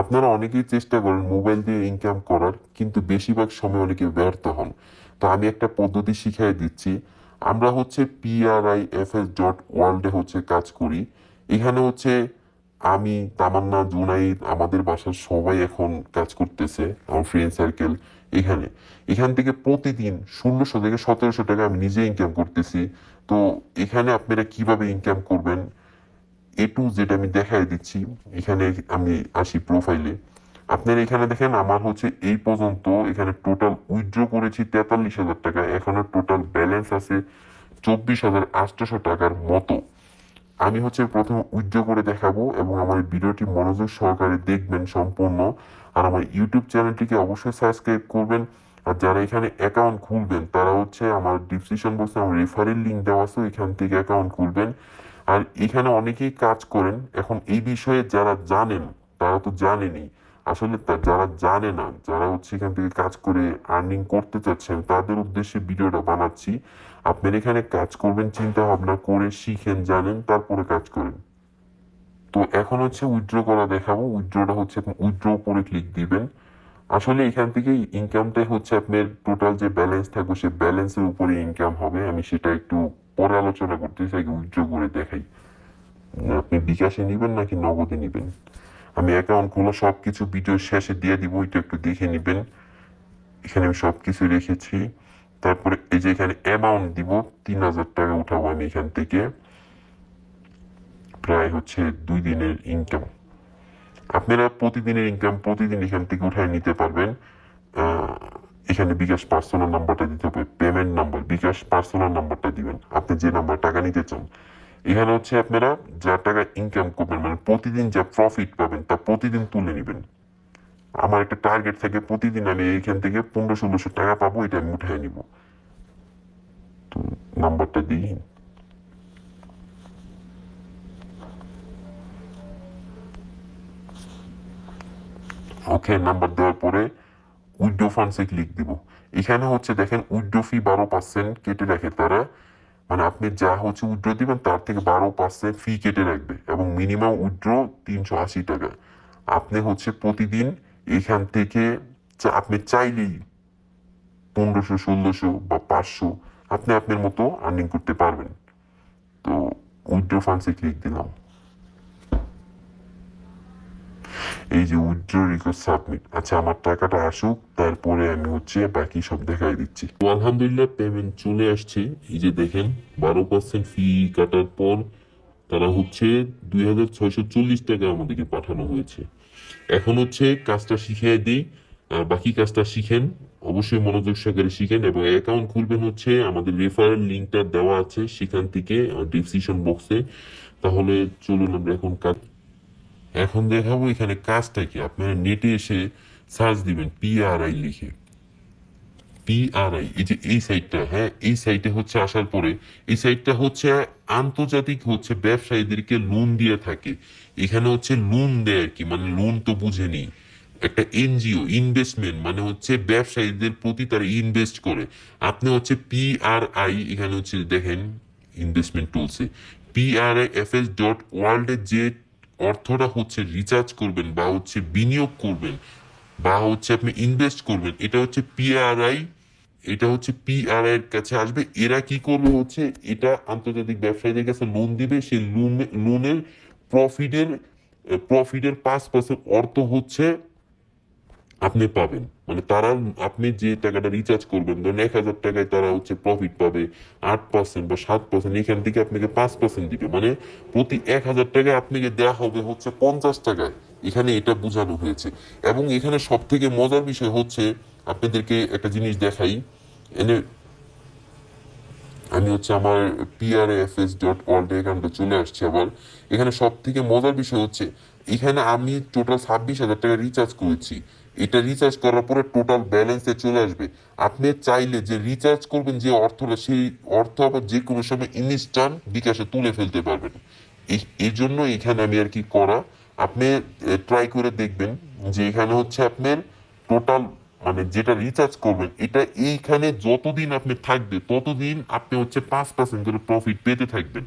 আপনারা অনেকেই চেষ্টা করেন মোবাইল দিয়ে ইনকাম করার, কিন্তু বেশিরভাগ সময় অনেকে ব্যর্থ হন। তো আমি একটা পদ্ধতি শিখিয়ে দিচ্ছি। আমরা হচ্ছে পিআরআই এফ এস ডট ওয়ার্ল্ডে হচ্ছে কাজ করি। এখানে হচ্ছে আমি, তামান্না, জুনাইদ আমাদের বাসার সবাই এখন কাজ করতেছে, আমার ফ্রেন্ড সার্কেল এখানে। এখান থেকে প্রতিদিন ষোলোশো থেকে সতেরোশো টাকা আমি নিজে ইনকাম করতেছি। তো এখানে আপনারা কীভাবে ইনকাম করবেন? এ টু যেটা আমি দেখাই দিচ্ছি। এখানে আমি আসি প্রোফাইলে আপনারা এখানে দেখেন, আমার হচ্ছে এই পর্যন্ত এখানে টোটাল উইথড্র করেছি তেতাল্লিশ হাজার টাকা। এখনও টোটাল ব্যালেন্স আছে চব্বিশ হাজার আটশোশো টাকার মতো। আমি হচ্ছে প্রথমে উইথড্র করে দেখাবো এবং আমার ভিডিওটি মনোযোগ সহকারে দেখবেন সম্পূর্ণ। আর আমার ইউটিউব চ্যানেলটিকে অবশ্যই সাবস্ক্রাইব করবেন। আর যারা এখানে অ্যাকাউন্ট খুলবেন, তারা হচ্ছে আমার ডিসক্রিপশন বক্সে আমার রেফারেল লিঙ্ক দেওয়া আছে এখান থেকে অ্যাকাউন্ট খুলবেন। আর এখানে অনেকেই কাজ করেন। এখন এই বিষয়ে যারা জানেন, তারা তো জানেনি। আসলে যারা জানে না, যারা হচ্ছে এখান থেকে কাজ করে আর্নিং করতে চাচ্ছেন, তাদের উদ্দেশ্যে ভিডিওটা বানাচ্ছি। আপনারা এখানে কাজ করবেন, চিন্তা ভাবনা করে শিখেন, জানেন, তারপরে কাজ করেন। তো এখন হচ্ছে উইথড্র করা দেখাবো। উইথড্রটা হচ্ছে উইথড্র উপরে ক্লিক দিবেন। আসলে এখান থেকে ইনকামটাই হচ্ছে আপনার টোটাল যে ব্যালেন্স থাকবে, সে ব্যালেন্সের উপরে ইনকাম হবে। আমি সেটা একটু পরে আলোচনা আগে উইথড্র করে দেখাই। আপনি বিকাশে নেবেন নাকি নগদে নেবেন? আমি অ্যাকাউন্ট খোলা সব কিছু ভিডিও শেষে দিয়ে দিব, ওইটা একটু দেখে নেবেন। এখানে আমি সব কিছু রেখেছি। তারপরে এই যে এখানে অ্যামাউন্ট দিব, তিন হাজার টাকা উঠাবো আমি এখান থেকে। প্রায় হচ্ছে দুই দিনের ইনকাম আপনারা প্রতিদিনের ইনকাম প্রতিদিন এখান থেকে উঠায় নিতে পারবেন। এখানে বিকাশ পার্সোনাল নাম্বারটা দিতে হবে পেমেন্ট নাম্বার বিকাশ পার্সোনাল নাম্বারটা দিবেন। আপনি যে নাম্বার টাকা নিতে চান, এখানে হচ্ছে আপনারা যা টাকা ইনকাম করবেন মানে প্রতিদিন যা প্রফিট পাবেন, তা প্রতিদিন তুলে নেবেন। আমার একটা টার্গেট থাকে, প্রতিদিন আমি এইখান থেকে পনেরো ষোলোশো টাকা পাবো, এটা আমি উঠায় নিব। তো নাম্বারটা দিই। ওকে নাম্বার দেওয়ার পরে উইডো ফান্ডসে ক্লিক দিব। এখানে হচ্ছে দেখেন উইডো ফি বারো পার্সেন্ট কেটে রাখে তারা। মানে আপনি যা হচ্ছে উইড্রো দিবেন, তার থেকে বারো পার্সেন্ট ফি কেটে রাখবে এবং মিনিমাম উইড্রো তিনশো আশি টাকা। আপনি হচ্ছে প্রতিদিন এখান থেকে আপনি চাইলেই পনেরোশো, ষোলোশো বা পাঁচশো আপনি আপনার মতো আর্নিং করতে পারবেন। তো উইড্রো ফান্ডসে ক্লিক দিলাম। এই যে উইথড্র রিকোয়েস্ট সাবমিট আচ্ছা আমার টাকাটা আসুক, তারপরে আমি হচ্ছে বাকি সব দেখাই দিচ্ছি। তো আলহামদুলিল্লাহ পেমেন্ট চলে আসছে। এই যে দেখেন, বারো পার্সেন্ট ফি কাটার পর তারা হচ্ছে দুই হাজার ছয়শো চল্লিশ টাকা আমাদেরকে পাঠানো হয়েছে। এখন হচ্ছে কাজটা শিখিয়ে দিই। বাকি কাজটা শিখেন, অবশ্যই মনোযোগ সহকারে শিখেন এবং অ্যাকাউন্ট খুলবেন হচ্ছে আমাদের রেফারেল লিঙ্কটা দেওয়া আছে সেখান থেকে ডিসক্রিপশন বক্সে তাহলে চলুন আমরা এখন কাজ এখন দেখাবো এখানে কাজটা কি? আপনারা নেটে এসে সার্চ দিবেন পিআরআই লিখে। পিআরআই এই যে এই সাইটটা হ্যাঁ এই সাইটে হচ্ছে আসার পরে, এই সাইটটা হচ্ছে আন্তর্জাতিক হচ্ছে ব্যবসায়ীদেরকে লোন দিয়ে থাকে। এখানে হচ্ছে লোন দেয় আর কি? মানে লোন তো বুঝেনি। একটা এনজিও ইনভেস্টমেন্ট মানে হচ্ছে ব্যবসায়ীদের প্রতি তারা ইনভেস্ট করে। আপনি হচ্ছে পিআরআই এখানে হচ্ছে দেখেন investment টুলসে P R I F S dot ওয়ার্ল্ডের যে অর্থটা হচ্ছে রিচার্জ করবেন বা হচ্ছে বিনিয়োগ করবেন বা হচ্ছে আপনি ইনভেস্ট করবেন। এটা হচ্ছে পিআরআই এটা হচ্ছে পিআরআই এর কাছে আসবে। এরা কি করবে হচ্ছে, এটা আন্তর্জাতিক ব্যবসায়ীদের কাছে লোন দিবে। সেই লোন লোনের প্রফিটের প্রফিটের পাঁচ পার্সেন্ট অর্থ হচ্ছে আপনি পাবেন। মানে তারা, আপনি যে টাকাটা রিচার্জ করবেন, ধরেন এক হাজার টাকায় তারা হচ্ছে প্রফিট পাবে আট পার্সেন্ট বা সাত পার্সেন্ট এখান থেকে আপনাকে পাঁচ পার্সেন্ট দিবে। মানে প্রতি এক হাজার টাকায় আপনাকে দেওয়া হবে হচ্ছে পঞ্চাশ টাকায়। এখানে এটা বোঝানো হয়েছে। এবং এখানে সব থেকে মজার বিষয় হচ্ছে, আপনাদেরকে একটা জিনিস দেখাই। এনে আমি হচ্ছে আমার পিআরএফএস ডট ওয়ার্ল্ড এখানটা চলে আসছে আবার। এখানে সব থেকে মজার বিষয় হচ্ছে, এখানে আমি টোটাল ছাব্বিশ হাজার টাকা রিচার্জ করেছি। এটা রিচার্জ করার পরে টোটাল ব্যালেন্সে চলে আসবে। আপনি চাইলে যে রিচার্জ করবেন যে অর্থটা, সেই অর্থ আবার যে কোনো সময় ইনস্ট্যান্ট বিকাশে তুলে ফেলতে পারবেন। এই জন্য এখানে আমি আর কি করা, আপনি ট্রাই করে দেখবেন যে এখানে হচ্ছে আপনার টোটাল মানে যেটা রিচার্জ করবেন, এটা এইখানে যতদিন আপনি থাকবে, ততদিন আপনি হচ্ছে পাঁচ পার্সেন্ট করে প্রফিট পেতে থাকবেন।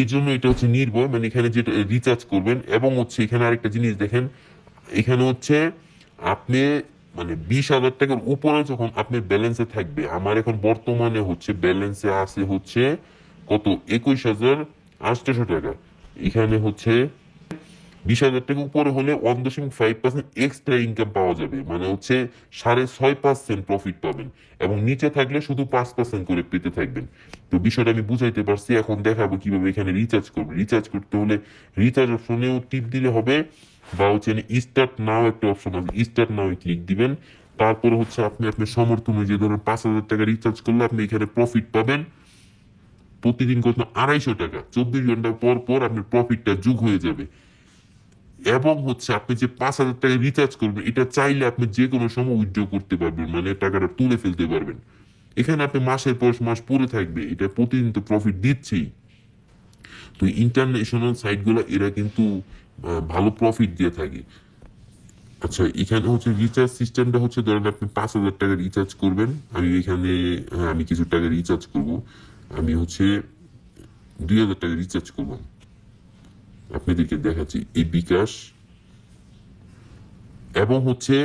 এই জন্য এটা হচ্ছে নির্ভয় মানে এখানে যেটা রিচার্জ করবেন, এবং হচ্ছে এখানে আরেকটা জিনিস দেখেন এখানে হচ্ছে আপনি মানে বিশ হাজার টাকার উপরে যখন আপনি ব্যালেন্সে থাকবে, আমার এখন বর্তমানে হচ্ছে ব্যালেন্সে আছে হচ্ছে কত? একুশ হাজার আটশো টাকা। এখানে হচ্ছে বিশ হাজার টাকা উপরে হলে ওয়ান দশমিক ফাইভ পার্সেন্ট এক্সট্রা ইনকাম পাওয়া যাবে। মানে হচ্ছে সাড়ে ছয় পার্সেন্ট প্রফিট পাবেন এবং নিচে থাকলে শুধু পাঁচ পার্সেন্ট করে পেতে থাকবেন। তো বিষয়টা আমি বুঝাইতে পারছি, এখন দেখাবো কীভাবে এখানে রিচার্জ করব। রিচার্জ করতে হলে রিচার্জ অপশনেও টিপ দিলে হবে বা হচ্ছে স্টার্ট নাও একটা অপশন আছে স্টার্ট নাও ক্লিক দিবেন। তারপরে হচ্ছে আপনি আপনার সমর্থন অনুযায়ী ধরুন পাঁচ হাজার টাকা রিচার্জ করলে আপনি এখানে প্রফিট পাবেন প্রতিদিন কত? আড়াইশো টাকা। চব্বিশ ঘণ্টা পর পর আপনার প্রফিটটা যোগ হয়ে যাবে। এবং হচ্ছে আপনি যে পাঁচ হাজার টাকা রিচার্জ করবেন এটা চাইলে আপনি যে কোনো সময় উইথড্র করতে পারবেন মানে টাকাটা তুলে ফেলতে পারবেন। এখানে আপনি মাসের পর মাস পরে থাকবে এটা প্রতিদিন তো প্রফিট দিচ্ছেই। তো ইন্টারন্যাশনাল সাইটগুলো এরা কিন্তু ভালো প্রফিট দিয়ে থাকে। আচ্ছা এখানে হচ্ছে রিচার্জ সিস্টেমটা হচ্ছে ধরেন আপনি পাঁচ হাজার টাকা রিচার্জ করবেন আমি এখানে হ্যাঁ, আমি কিছু টাকা রিচার্জ করব। আমি হচ্ছে দুই হাজার টাকা রিচার্জ করলাম আপনাদেরকে দেখাচ্ছি এই বিকাশ। এবং হচ্ছে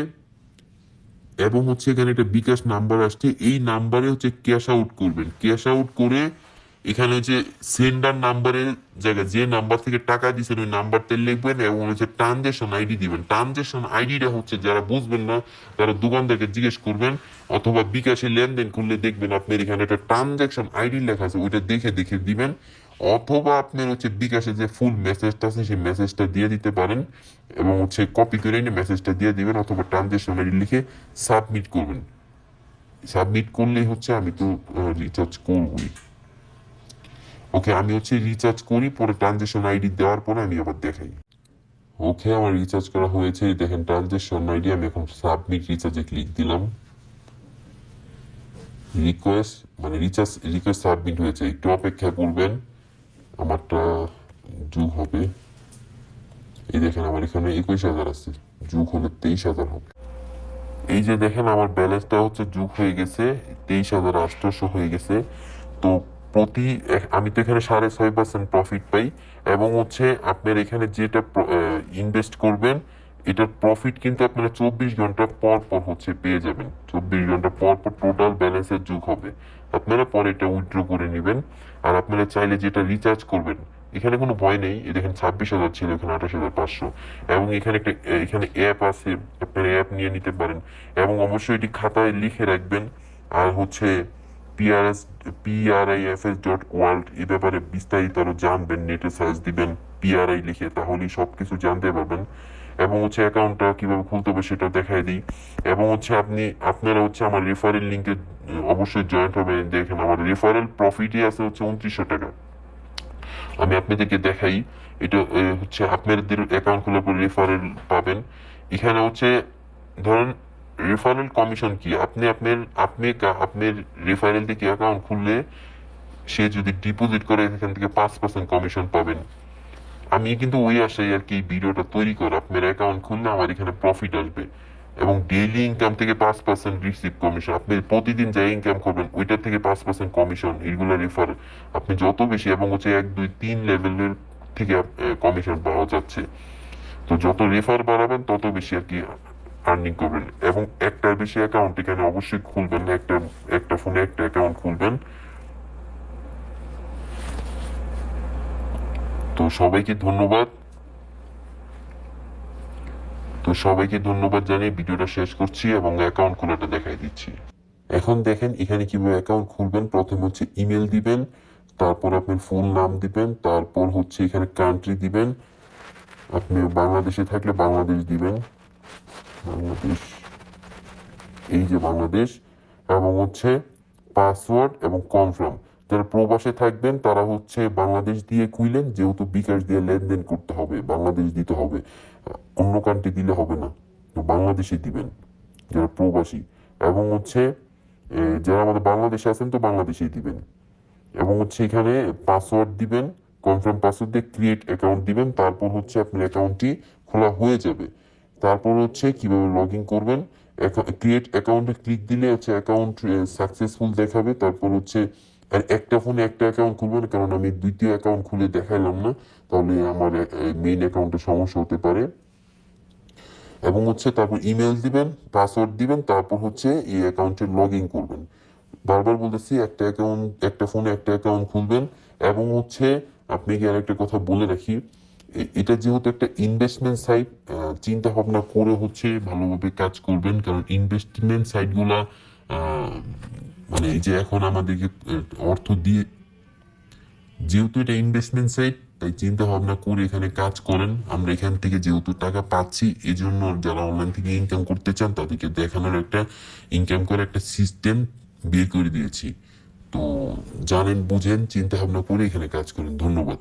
এবং হচ্ছে এখানে একটা বিকাশ নাম্বার আসছে। এই নাম্বারে হচ্ছে ক্যাশ আউট করবেন। ক্যাশ আউট করে এখানে হচ্ছে সেন্ডার নাম্বারের জায়গায় যে নাম্বার থেকে টাকা দিচ্ছেন ওই নাম্বারটা লিখবেন এবং হচ্ছে ট্রানজেকশন আইডি দিবেন। ট্রানজেকশন আইডিটা হচ্ছে যারা বুঝবেন না, তারা দোকানদারকে জিজ্ঞেস করবেন, অথবা বিকাশে লেনদেন করলে দেখবেন আপনার এখানে একটা ট্রানজেকশন আইডি লেখা আছে, ওইটা দেখে দেখে দিবেন। অথবা আপনার হচ্ছে বিকাশে যে ফুল মেসেজটা আছে, সেই মেসেজটা দিয়ে দিতে পারেন এবং হচ্ছে কপি করে নিয়ে মেসেজটা দিয়ে দিবেন অথবা ট্রানজেকশন আইডি লিখে সাবমিট করবেন। সাবমিট করলেই হচ্ছে আমি তো রিচার্জ করবই। ওকে আমি হচ্ছে রিচার্জ করি, পরে ট্রানজেকশন আইডি দেওয়ার পরে আমি আবার দেখাই। ওকে আমার রিচার্জ করা হয়েছে দেখেন ট্রানজেকশন আইডি আমি এখন সাবমিট রিচার্জে ক্লিক দিলাম। রিকোয়েস্ট মানে রিচার্জ রিকোয়েস্ট সাবমিট হয়েছে, একটু অপেক্ষা করবেন। আমারটা যুগ হবে। এই দেখেন আমার এখানে একুশ হাজার আছে। যুগ হলে তেইশ হাজার হবে। এই যে দেখেন আমার ব্যালেন্সটা হচ্ছে যুগ হয়ে গেছে, তেইশ হাজার আটশোশো হয়ে গেছে। তো প্রতি আমি তো এখানে সাড়ে ছয় পার্সেন্ট প্রফিট পাই এবং হচ্ছে আপনার এখানে যেটা ইনভেস্ট করবেন এটার প্রফিট কিন্তু আপনারা চব্বিশ ঘণ্টা পর পর হচ্ছে পেয়ে যাবেন। চব্বিশ ঘণ্টা পর পর টোটাল ব্যালেন্সের যুগ হবে। আপনারা পরে এটা উইথড্র করে নেবেন। আর আপনারা চাইলে যেটা রিচার্জ করবেন, এখানে কোনো ভয় নেই। দেখেন ছাব্বিশ হাজার ছিল, এখানে আঠাশ হাজার পাঁচশো। এবং এখানে একটা এখানে অ্যাপ আছে, আপনারা অ্যাপ নিয়ে নিতে পারেন। এবং অবশ্যই এটি খাতায় লিখে রাখবেন। আর হচ্ছে পিআরএস পিআরআইএফএস ডট ওয়ার্ল্ড এ ব্যাপারে বিস্তারিত আরও জানবেন নেটে সার্চ দিবেন পিআরআই লিখে, তাহলেই সব কিছু জানতে পারবেন। এবং হচ্ছে অ্যাকাউন্টটা কীভাবে খুলতে হবে সেটা দেখাই দিই। এবং হচ্ছে আপনি, আপনারা হচ্ছে আমার রেফারেল লিঙ্কে অবশ্যই জয়েন্ট হবেন। দেখেন আমার রেফারেল প্রফিটই আছে হচ্ছে উনত্রিশশো টাকা। আমি আপনাদেরকে দেখাই। এটা হচ্ছে আপনাদের অ্যাকাউন্ট খোলার পর রেফারেল পাবেন। এখানে হচ্ছে, ধরেন রেফারেল কমিশন কি? আপনি আপনার আপনি আপনার রেফারেল থেকে অ্যাকাউন্ট খুললে সে যদি ডিপোজিট করে, এখান থেকে পাঁচ পার্সেন্ট কমিশন পাবেন। আমি কিন্তু ওই আশায় আর কি ভিডিওটা তৈরি করা আপনার অ্যাকাউন্ট খুললে আমার এখানে প্রফিট আসবে। এবং ডেইলি ইনকাম থেকে পাঁচ পার্সেন্ট রিসিভ কমিশন আপনি প্রতিদিন যা ইনকাম করবেন ওইটার থেকে পাঁচ পার্সেন্ট কমিশন এগুলো রেফার আপনি যত বেশি এবং হচ্ছে এক, দুই, তিন লেভেলের থেকে কমিশন পাওয়া যাচ্ছে। তো যত রেফার বাড়াবেন, তত বেশি আর কি আর্নিং করবেন। এবং একটার বেশি অ্যাকাউন্ট এখানে অবশ্যই খুলবেন, একটা একটা ফোনে একটা অ্যাকাউন্ট খুলবেন। তো সবাইকে ধন্যবাদ। তো সবাইকে ধন্যবাদ জানিয়ে ভিডিওটা শেষ করছি এবং অ্যাকাউন্ট খোলাটা দেখাই দিচ্ছি। এখন দেখেন এখানে কীভাবে অ্যাকাউন্ট খুলবেন। প্রথমে হচ্ছে ইমেল দিবেন, তারপর আপনার ফুল নাম দিবেন, তারপর হচ্ছে এখানে কান্ট্রি দিবেন। আপনি বাংলাদেশে থাকলে বাংলাদেশ দিবেন। বাংলাদেশ, এই যে বাংলাদেশ, এবং হচ্ছে পাসওয়ার্ড এবং কনফার্ম যারা প্রবাসে থাকবেন, তারা হচ্ছে বাংলাদেশ দিয়ে খুইলেন, যেহেতু বিকাশ দিয়ে লেনদেন করতে হবে, বাংলাদেশ দিতে হবে। অন্য কান্ট্রি দিলে হবে না, তো বাংলাদেশে দিবেন, যারা প্রবাসী। এবং হচ্ছে যারা আমাদের বাংলাদেশে আছেন, তো বাংলাদেশেই দিবেন। এবং হচ্ছে এখানে পাসওয়ার্ড দিবেন কনফার্ম পাসওয়ার্ড দিয়ে ক্রিয়েট অ্যাকাউন্ট দিবেন, তারপর হচ্ছে আপনার অ্যাকাউন্টটি খোলা হয়ে যাবে। তারপর হচ্ছে কীভাবে লগ ইন করবেন ক্রিয়েট অ্যাকাউন্টে ক্লিক দিলে হচ্ছে অ্যাকাউন্ট সাকসেসফুল দেখাবে, তারপর হচ্ছে আর একটা ফোনে একটা অ্যাকাউন্ট খুলবেন কারণ আমি দ্বিতীয় অ্যাকাউন্ট খুলে দেখাইলাম না, তাহলে আমার মেইন অ্যাকাউন্টে সমস্যা হতে পারে। এবং হচ্ছে তারপর ইমেল দিবেন পাসওয়ার্ড দিবেন, তারপর হচ্ছে এই অ্যাকাউন্টে লগ ইন করবেন। বারবার বলতেছি, একটা অ্যাকাউন্ট একটা ফোনে একটা অ্যাকাউন্ট খুলবেন, এবং হচ্ছে আপনাকে আর একটা কথা বলে রাখি এটা যেহেতু একটা ইনভেস্টমেন্ট সাইট চিন্তা ভাবনা করে হচ্ছে ভালোভাবে কাজ করবেন, কারণ ইনভেস্টমেন্ট সাইটগুলা মানে এই যে এখন আমাদেরকে অর্থ দিয়ে যেহেতু এটা ইনভেস্টমেন্ট সাইট তাই চিন্তা ভাবনা করে এখানে কাজ করেন। আমরা এখান থেকে যেহেতু টাকা পাচ্ছি এই জন্য যারা অনলাইন থেকে ইনকাম করতে চান, তাদেরকে দেখানোর একটা ইনকাম করার একটা সিস্টেম বিয়ে করে দিয়েছি। তো জানেন, বুঝেন চিন্তা ভাবনা করে এখানে কাজ করেন। ধন্যবাদ।